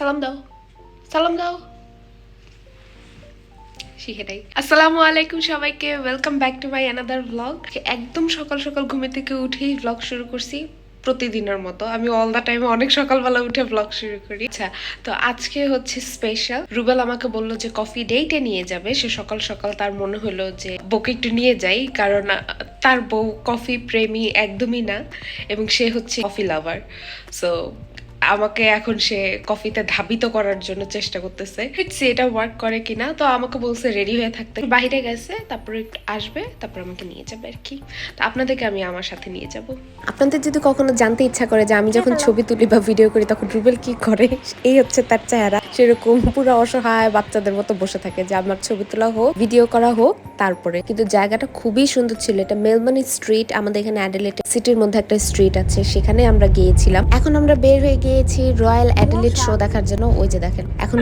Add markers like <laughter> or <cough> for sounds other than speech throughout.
সালাম দাও সালাম দাও শিখেটাই আসসালামু আলাইকুম সবাইকে welcome back to my another blog একদম সকাল সকাল ঘুমে থেকে উঠেই ব্লগ শুরু করছি প্রতিদিনের মতো। আমি অল দ্য টাইমে অনেক সকালবেলা উঠে ব্লগ শুরু করি। আচ্ছা তো আজকে হচ্ছে স্পেশাল রুবেল আমাকে বলল যে কফি ডেটে নিয়ে যাবে। সে সকাল সকাল তার মনে হলো যে বউকে একটু নিয়ে যাই, কারণ তার বউ কফি প্রেমী একদমই না, এবং সে হচ্ছে কফি লাভার সো আমাকে এখন সে কফিতে ধাবিত করার জন্য চেষ্টা করতেছে। দেখছি এটা ওয়ার্ক করে কিনা, তো আমাকে বলছে রেডি হয়ে থাকতে। বাইরে গেছে, তারপরে আসবে, তারপর আমাকে নিয়ে যাবে আর কি। তো আপনাদেরকে আমি আমার সাথে নিয়ে যাব। আপনাদের যদি কখনো জানতে ইচ্ছা করে যে আমি যখন ছবি তুলি বা ভিডিও করি, তখন রুবেল কি করে? এই হচ্ছে তার চেহারা। সেরকম পুরো অসহায় বাচ্চাদের মতো বসে থাকে যে আমার ছবি তোলা হোক ভিডিও করা হোক, তারপরে। কিন্তু জায়গাটা খুবই সুন্দর ছিল। এটা মেলবানি স্ট্রিট আমাদের এখানে অ্যাডেলেট সিটির মধ্যে একটা স্ট্রিট আছে, সেখানে আমরা গিয়েছিলাম। এখন আমরা বের হয়ে গিয়েছি রয়্যাল অ্যাডেলেট শো দেখার জন্য। ওই যে দেখেন, এখন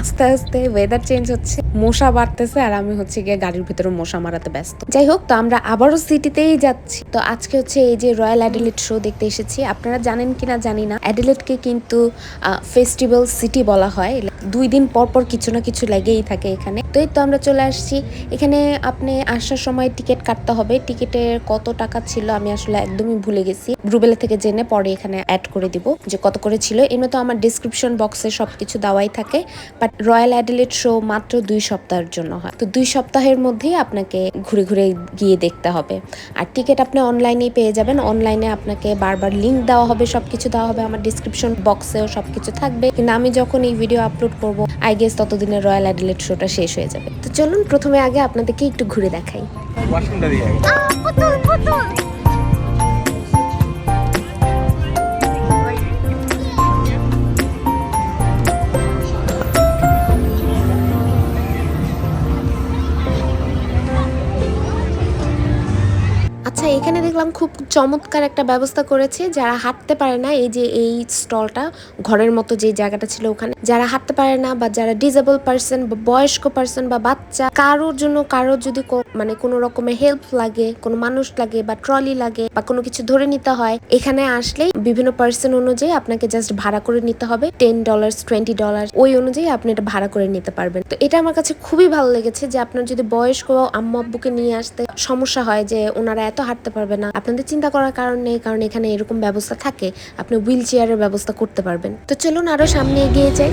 আস্তে আস্তে ওয়েদার চেঞ্জ হচ্ছে। মশা বাড়তেছে আর আমি হচ্ছে গিয়ে গাড়ির ভিতরে মশা মারাতে ব্যস্ত। যাই হোক, তো আমরা আবারও সিটিতেই যাচ্ছি। তো আজকে হচ্ছে এই যে রয়্যাল অ্যাডিলেট শো দেখতে এসেছি। আপনারা জানেন কিনা জানি না। অ্যাডিলেটকে কিন্তু ফেস্টিভ্যাল সিটি বলা হয়। দুই দিন পর পর কিছু না কিছু লেগেই থাকে এখানে। তো এই তো আমরা চলে আসছি। এখানে আপনি আসার সময় টিকিট কাটতে হবে। টিকিটের কত টাকা ছিল আমি আসলে একদমই ভুলে গেছি। রুবেলা থেকে জেনে পরে এখানে অ্যাড করে দিব যে কত করে ছিল। এমনি তো আমার ডিসক্রিপশন বক্সে সবকিছু দেওয়াই থাকে। বাট রয়্যাল অ্যাডিলেট শো মাত্র দুই সপ্তাহের জন্য হয়। তো দুই সপ্তাহের মধ্যেই আপনাকে ঘুরে ঘুরে গিয়ে দেখতে হবে। আর টিকিট আপনি অনলাইনেই পেয়ে যাবেন। অনলাইনে আপনাকে বারবার লিংক দেওয়া হবে সবকিছু দেওয়া হবে। আমার ডিসক্রিপশন বক্সেও সবকিছু থাকবে। কিন্তু আমি যখন এই ভিডিও আপলোড করব আই গেস ততদিনে রয়্যাল অ্যাডিলেট শোটা শেষ হয়ে যাবে। তো চলুন প্রথমে আগে আপনাদেরকে একটু ঘুরে দেখাই। পুতুল পুতুল আচ্ছা এখানে দেখলাম খুব চমৎকার একটা ব্যবস্থা করেছে যারা হাঁটতে পারে না, এই যে এই স্টলটা, ঘরের মতো যে জায়গাটা ছিল ওখানে। যারা হাঁটতে পারে না বা যারা ডিজেবল পার্সন বা বয়স্ক পার্সন বা বাচ্চা, কারোর জন্য কারোর যদি মানে কোনো রকমের হেল্প লাগে, কোনো মানুষ লাগে বা ট্রলি লাগে বা কোনো কিছু ধরে নিতে হয়, এখানে আসলেই বিভিন্ন পার্সন অনুযায়ী আপনাকে জাস্ট ভাড়া করে নিতে হবে। টেন ডলার টোয়েন্টি ডলার ওই অনুযায়ী আপনি এটা ভাড়া করে নিতে পারবেন। তো এটা আমার কাছে খুবই ভালো লেগেছে যে আপনার যদি বয়স্ক আম্মু আব্বুকে নিয়ে আসতে সমস্যা হয় যে ওনারা এত হাঁটতে পারবে না। আপনাদের চিন্তা করার কারণ নেই, কারণ এখানে এরকম ব্যবস্থা থাকে। আপনি হুইল চেয়ারের ব্যবস্থা করতে পারবেন। তো চলুন আরও সামনে এগিয়ে যাই।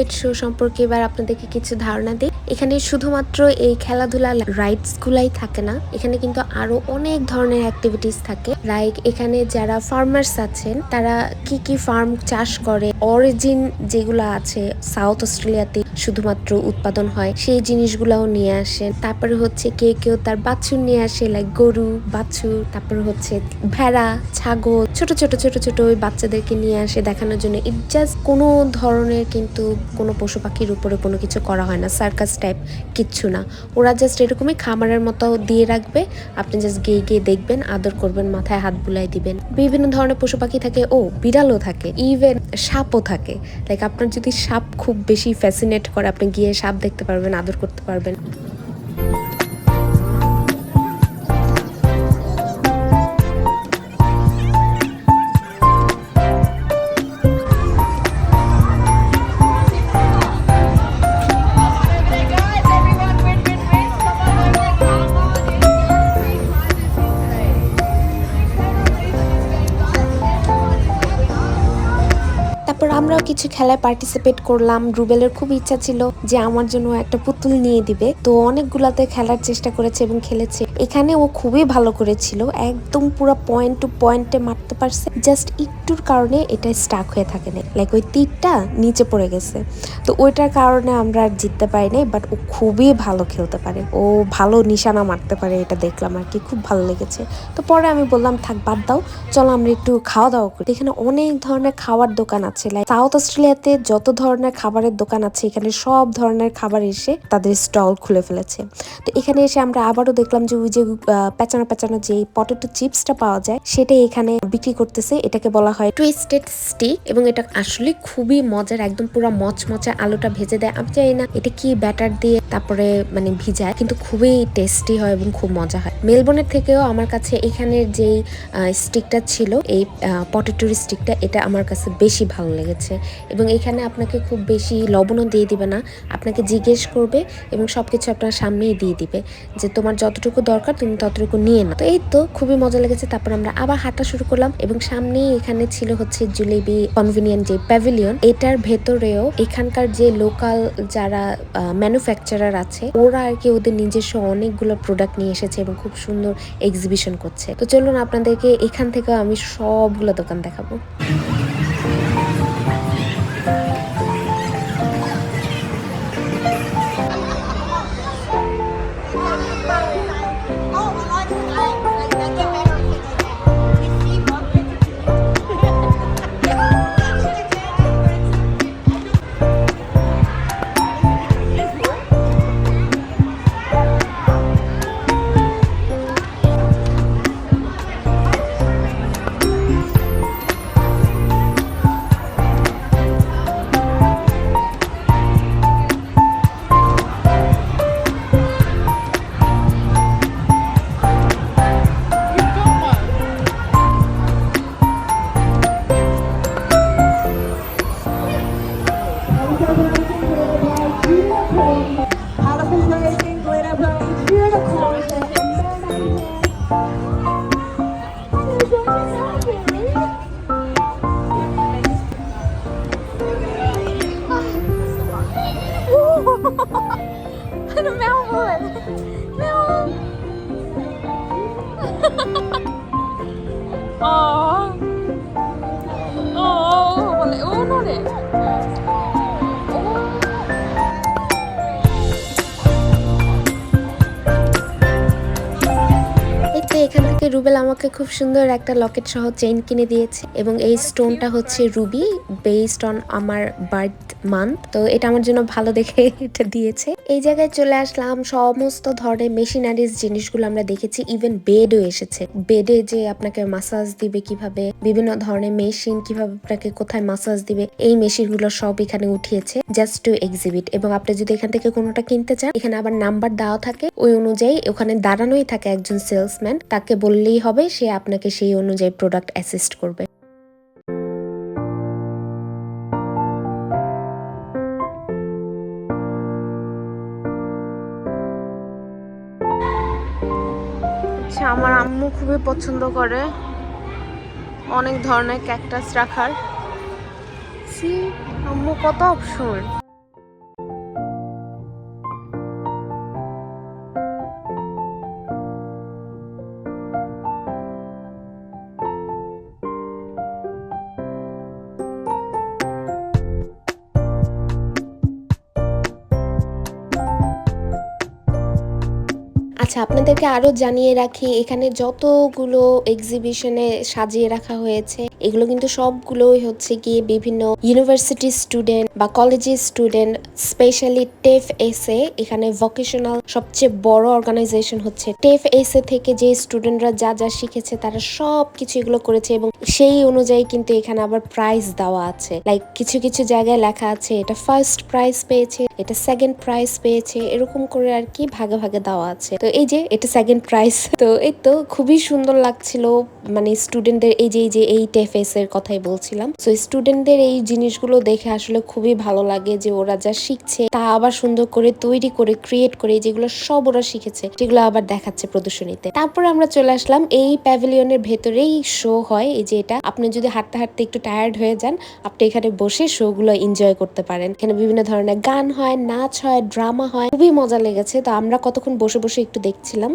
রয়্যাল শো সম্পর্কে এবার আপনাদেরকে কিছু ধারণা দিই। এখানে শুধুমাত্র এই খেলাধুলা রাইডস গুলাই থাকে না, এখানে কিন্তু আরও অনেক ধরনের অ্যাক্টিভিটিস থাকে। লাইক এখানে যারা ফার্মার্স আছেন, তারা কি কি ফার্ম চাষ করে অরিজিন যেগুলো আছে সাউথ অস্ট্রেলিয়াতে শুধুমাত্র উৎপাদন হয়, সেই জিনিসগুলাও নিয়ে আসেন। তারপরে হচ্ছে কেউ কেউ তার বাছুর নিয়ে আসে লাইক গরু, বাছুর, তারপরে হচ্ছে ভেড়া, ছাগল, ছোট ছোট ছোট ছোট ওই বাচ্চাদেরকে নিয়ে আসে দেখানোর জন্য। ইট জাস্ট কোনো ধরনের কিন্তু কোনো পশু পাখির উপরে কোনো কিছু করা হয় না সার্কাস টাইপ কিচ্ছু না। ওরা জাস্ট এরকমই খামারের মতো দিয়ে রাখবে, আপনি জাস্ট গিয়ে গিয়ে দেখবেন, আদর করবেন, মাথায় হাত বুলাই দিবেন। বিভিন্ন ধরনের পশু পাখি থাকে, ও, বিড়ালও থাকে ইভেন সাপও থাকে। লাইক আপনার যদি সাপ খুব বেশি ফ্যাসিনেট করে, আপনি গিয়ে সাপ দেখতে পারবেন, আদর করতে পারবেন। খেলায় পার্টিসিপেট করলাম। রুবেলের খুব ইচ্ছা ছিল যে আমার জন্য একটা পুতুল নিয়ে দিবে। তো অনেকগুলাতে খেলার চেষ্টা করেছে এবং খেলেছে। এখানে ও খুবই ভালো করেছিল। একদম পুরো পয়েন্ট টু পয়েন্টে মারতে পারছে। জাস্ট একটুর কারণে এটা স্টাক হয়ে থাকে না লাইক ওই তীরটা নিচে পড়ে গেছে। তো ওইটার কারণে আমরা আর জিততে পারি নাই বাট ও খুবই ভালো খেলতে পারে। ও ভালো নিশানা মারতে পারে এটা দেখলাম আর কি। খুব ভালো লেগেছে। তো পরে আমি বললাম, থাক, বাদ দাও। চলো আমরা একটু খাওয়া দাওয়া করি। এখানে অনেক ধরনের খাওয়ার দোকান আছে। লাইক সাউথ অস্ট্রেলিয়াতে যত ধরনের খাবারের দোকান আছে এখানে সব ধরনের খাবার এসে তাদের স্টল খুলে ফেলেছে। তো এখানে এসে আমরা আবারও দেখলাম যে ওই যে আহ, পেঁচানো পেঁচানো যে পটেটো চিপসটা পাওয়া যায় সেটা এখানে বিক্রি করতেছে। এটাকে বলা হয় টুইস্টেড স্টিক এবং এটা আসলে খুবই মজার একদম পুরো মচমচে আলুটা ভেজে দেয়। আমি জানি না এটা কি ব্যাটার দিয়ে তারপরে মানে ভিজায় কিন্তু খুবই টেস্টি হয় এবং খুব মজা হয়। মেলবোর্নের থেকেও আমার কাছে এখানের যেই স্টিকটা ছিল এই পটেটোর স্টিকটা এটা আমার কাছে বেশি ভালো লেগেছে। এবং এখানে আপনাকে খুব বেশি লবণও দিয়ে দিবে না। আপনাকে জিজ্ঞেস করবে এবং সবকিছু আপনার সামনেই দিয়ে দিবে যে তোমার যতটুকু দরকার তুমি ততটুকু নিয়ে নাও। তো এই তো খুবই মজা লেগেছে। তারপর আমরা আবার হাঁটা শুরু করলাম এবং সামনেই এখানে ছিল হচ্ছে জুলেবি কনভিনিয়েন্ট যে প্যাভিলিয়ন। এটার ভেতরেও এখানকার যে লোকাল যারা ম্যানুফ্যাকচারার আছে, ওরা আর কি ওদের নিজস্ব অনেকগুলো প্রোডাক্ট নিয়ে এসেছে এবং খুব সুন্দর এক্সিবিশন করছে। তো চলুন আপনাদেরকে এখান থেকে আমি সবগুলো দোকান দেখাবো। এখান থেকে রুবেল আমাকে খুব সুন্দর একটা লকেট সহ চেইন কিনে দিয়েছে, এবং এই স্টোনটা হচ্ছে রুবি বেসড অন আমার বার্থ মান্থ তো এটা আমার জন্য ভালো দেখে <laughs> এটা দিয়েছে। এই জায়গায় চলে আসলাম, সমস্ত ধরনের মেশিনারিজ জিনিসগুলো আমরা দেখেছি ইভেন বেডও এসেছে। বেডে যে আপনাকে মাসাজ দিবে কীভাবে, বিভিন্ন ধরনের মেশিন কীভাবে আপনাকে কোথায় মাসাজ দিবে, এই মেশিনগুলো সব এখানে উঠিয়েছে জাস্ট টু এক্সিবিট এবং আপনি যদি এখান থেকে কোনোটা কিনতে চান, এখানে আবার নাম্বার দেওয়া থাকে, ওই অনুযায়ী ওখানে দাঁড়ানোই থাকে একজন সেলসম্যান তাকে বললেই হবে, সে আপনাকে সেই অনুযায়ী প্রোডাক্ট অ্যাসিস্ট করবে। আমার আম্মু খুবই পছন্দ করে। অনেক ধরনের ক্যাকটাস রাখার। সি আম্মু কত অপশন আচ্ছা আপনাদেরকে আরও জানিয়ে রাখি, এখানে যতগুলো এক্সিবিশনে সাজিয়ে রাখা হয়েছে, এগুলো কিন্তু সবগুলোই হচ্ছে গিয়ে বিভিন্ন ইউনিভার্সিটি স্টুডেন্ট বা কলেজের স্টুডেন্ট স্পেশালি টেফ এসে এখানে ভোকেশনাল সবচেয়ে বড় অর্গানাইজেশন হচ্ছে টেফ এসে থেকে যে স্টুডেন্টরা যা যা শিখেছে, তারা সব কিছু এগুলো করেছে এবং সেই অনুযায়ী কিন্তু এখানে আবার প্রাইজ দেওয়া আছে। লাইক কিছু কিছু জায়গায় লেখা আছে, এটা ফার্স্ট প্রাইজ পেয়েছে, এটা সেকেন্ড প্রাইজ পেয়েছে, এরকম করে আর কি ভাগে ভাগে দেওয়া আছে। তো এই যে এটা সেকেন্ড প্রাইজ তো এই তো খুবই সুন্দর লাগছিল। মানে স্টুডেন্টদের এই যে এই যে, এই টেফএস এর কথাই বলছিলাম। তো স্টুডেন্টদের এই জিনিসগুলো দেখে আসলে খুবই ভালো লাগে যে ওরা যা শিখছে, তা আবার সুন্দর করে তৈরি করে ক্রিয়েট করে, যেগুলো সব ওরা শিখেছে যেগুলো আবার দেখাচ্ছে প্রদর্শনীতে। তারপরে আমরা চলে আসলাম, এই প্যাভিলিয়নের ভেতরেই শো হয়। এই যে এটা, আপনি যদি হাঁটতে হাঁটতে একটু টায়ার্ড হয়ে যান, আপনি এখানে বসে শো গুলো এনজয় করতে পারেন। এখানে বিভিন্ন ধরনের গান হয়, নাচ হয় ড্রামা হয়, খুবই মজা লেগেছে। তো আমরা কতক্ষণ বসে বসে একটু দেখছিলাম এই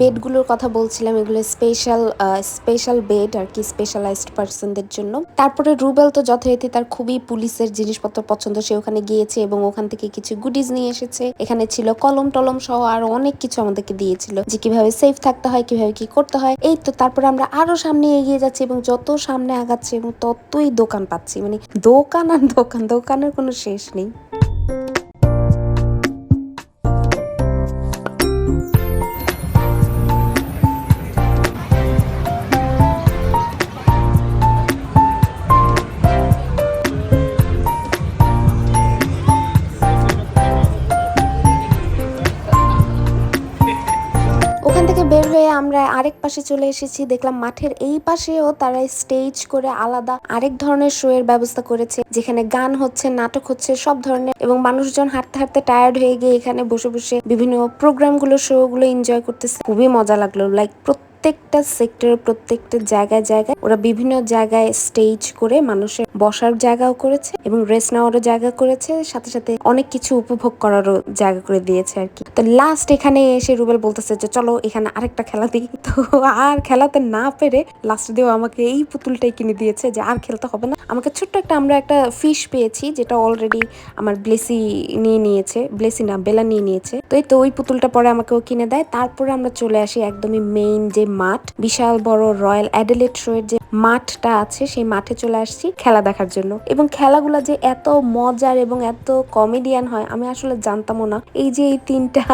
বেডগুলোর কথা বলছিলাম, এগুলো স্পেশাল স্পেশাল বেড আর কি স্পেশালাইজড পার্সনদের জন্য। তারপরে রুবেল তো যথারীতি তার খুবই পুলিশের জিনিসপত্র পছন্দ, সে ওখানে গিয়েছে এবং ওখান থেকে কিছু গুডিজ নিয়ে এসেছে। এখানে ছিল কলম টলম সহ আরও অনেক কিছু আমাদেরকে দিয়েছিল, যে কীভাবে সেফ থাকতে হয়, কীভাবে কি করতে হয়। এই তো তারপরে আমরা আরও সামনে এগিয়ে যাচ্ছি এবং যত সামনে আগাচ্ছি এবং ততই দোকান পাচ্ছি। মানে দোকান আর দোকান, দোকানের কোনো শেষ নেই। হয়ে আমরা আরেক পাশে চলে এসেছি। দেখলাম মাঠের এই পাশেও তারা স্টেজ করে আলাদা আরেক ধরনের শো এর ব্যবস্থা করেছে, যেখানে গান হচ্ছে, নাটক হচ্ছে, সব ধরনের এবং মানুষজন হাঁটতে হাঁটতে টায়ার্ড হয়ে গিয়ে এখানে বসে বসে বিভিন্ন প্রোগ্রামগুলো শো গুলো এনজয় করতেছে। খুবই মজা লাগল। লাইক প্রত্যেকটা সেক্টর প্রত্যেকটা জায়গায় জায়গায় ওরা বিভিন্ন জায়গায় স্টেজ করে মানুষের বসার জায়গাও করেছে এবং রেস্ট নেওয়ারও জায়গা করেছে। সাথে সাথে অনেক কিছু উপভোগ করারও জায়গা করে দিয়েছে আর কি। তো লাস্ট এখানে এসে রুবেল বলতেছে যে, চলো এখানে আরেকটা খেলা দিই <laughs> তো আর খেলাতে না পেরে লাস্ট দিয়েও আমাকে এই পুতুলটাই কিনে দিয়েছে যে, আর খেলতে হবে না। আমাকে ছোট্ট একটা আমরা একটা ফিশ পেয়েছি যেটা অলরেডি আমার ব্লেসি নিয়ে নিয়েছে। ব্লেসি না বেলা নিয়ে নিয়েছে। তো এই তো ওই পুতুলটা পরে আমাকে ও কিনে দেয়। তারপরে আমরা চলে আসি একদমই মেইন যে মাঠ, বিশাল বড় রয়্যাল অ্যাডেলেট শো এর যে মাঠটা আছে, সেই মাঠে চলে আসছি। খেলা দেখার জন্য। এবং খেলাগুলো যে এত মজার এবং এত কমেডিয়ান হয়, আমি আসলে জানতামও না। এই যে এই তিনটা,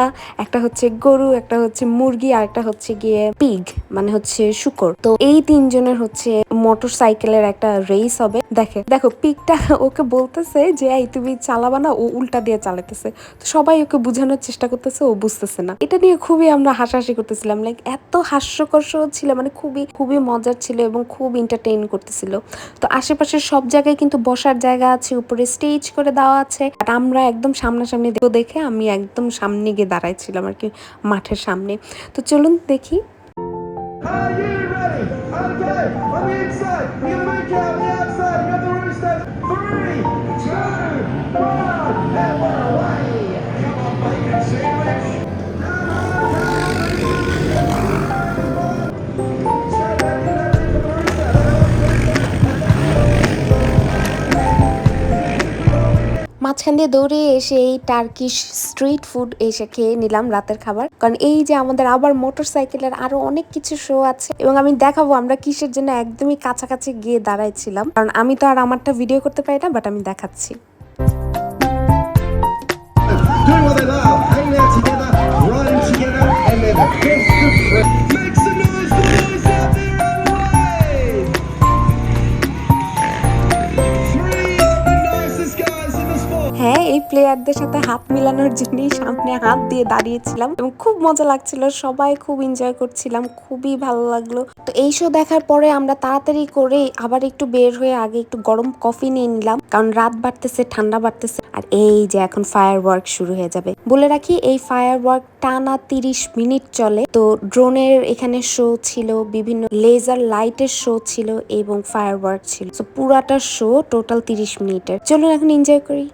একটা হচ্ছে গরু, একটা হচ্ছে মুরগি, আর একটা হচ্ছে গিয়ে পিগ মানে হচ্ছে শুকর। তো এই তিনজনের হচ্ছে মোটর সাইকেলের একটা রেস হবে। দেখে, দেখো পিগটা ওকে বলতেছে যে, এই, তুমি চালাবা না, ও উল্টা দিয়ে চালাতেছে তো সবাই ওকে বোঝানোর চেষ্টা করতেছে, ও বুঝতেছে না। এটা নিয়ে খুবই আমরা হাসাহাসি করতেছিলাম। লাইক এত হাস্যকর্ষ ছিল মানে খুবই খুবই মজার ছিল এবং খুব এন্টারটেইন করতেছিল। তো আশেপাশের সব জায়গায় কিন্তু বসার জায়গা আছে উপরে স্টেজ করে দেওয়া আছে। আর আমরা একদম সামনাসামনি দেখে আমি একদম সামনে গিয়ে দাঁড়াইছিলাম আর কি মাঠের সামনে। তো চলুন দেখি। Three, two, one, and on মাঝখান দিয়ে দৌড়ে এসে এই টার্কিশ স্ট্রিট ফুড এসে খেয়ে নিলাম রাতের খাবার কারণ এই যে আমাদের আবার মোটর সাইকেলের আরও অনেক কিছু শো আছে এবং আমি দেখাবো আমরা কিসের জন্য একদমই কাছাকাছি গিয়ে দাঁড়াইছিলাম কারণ আমি তো আর আমারটা ভিডিও করতে পারি না বাট আমি দেখাচ্ছি together, run together, and. এই প্লেয়ারদের সাথে হাত মিলানোর জন্যই সামনে হাত দিয়ে দাঁড়িয়েছিলাম এবং খুব মজা লাগছিল। সবাই খুব এনজয় করছিলাম, খুবই ভালো লাগল। তো এই শো দেখার পরে আমরা তাড়াতাড়ি করে আবার একটু বের হয়ে আগে একটু গরম কফি নিয়ে নিলাম, কারণ রাত বাড়তেছে, ঠান্ডা বাড়তেছে, আর এই যে এখন ফায়ার ওয়ার্ক শুরু হয়ে যাবে। বলে রাখি, এই ফায়ার ওয়ার্ক টানা তিরিশ মিনিট চলে। তো ড্রোনের এখানে শো ছিল, বিভিন্ন লেজার লাইটের শো ছিল এবং ফায়ার ওয়ার্ক ছিল। তো পুরাটা শো টোটাল তিরিশ মিনিটের। চলুন এখন এনজয় করি।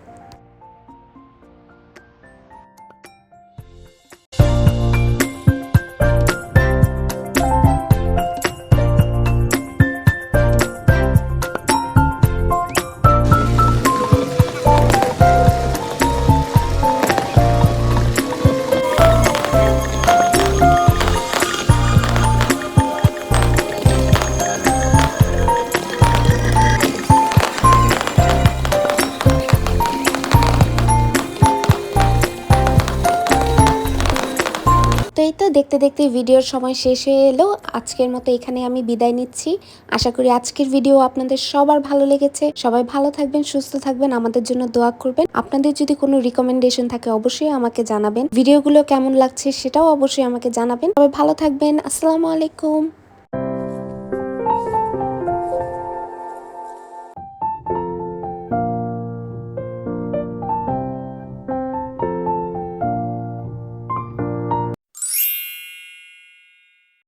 দেখতে দেখতে ভিডিওর সময় শেষ হয়ে এলো। আজকের মতো এখানে আমি বিদায় নিচ্ছি। আশা করি আজকের ভিডিও আপনাদের সবার ভালো লেগেছে। সবাই ভালো থাকবেন, সুস্থ থাকবেন, আমাদের জন্য দোয়া করবেন। আপনাদের যদি কোনো রিকমেন্ডেশন থাকে, অবশ্যই আমাকে জানাবেন। ভিডিওগুলো কেমন লাগছে সেটাও অবশ্যই আমাকে জানাবেন। সবাই ভালো থাকবেন। আসসালামু আলাইকুম।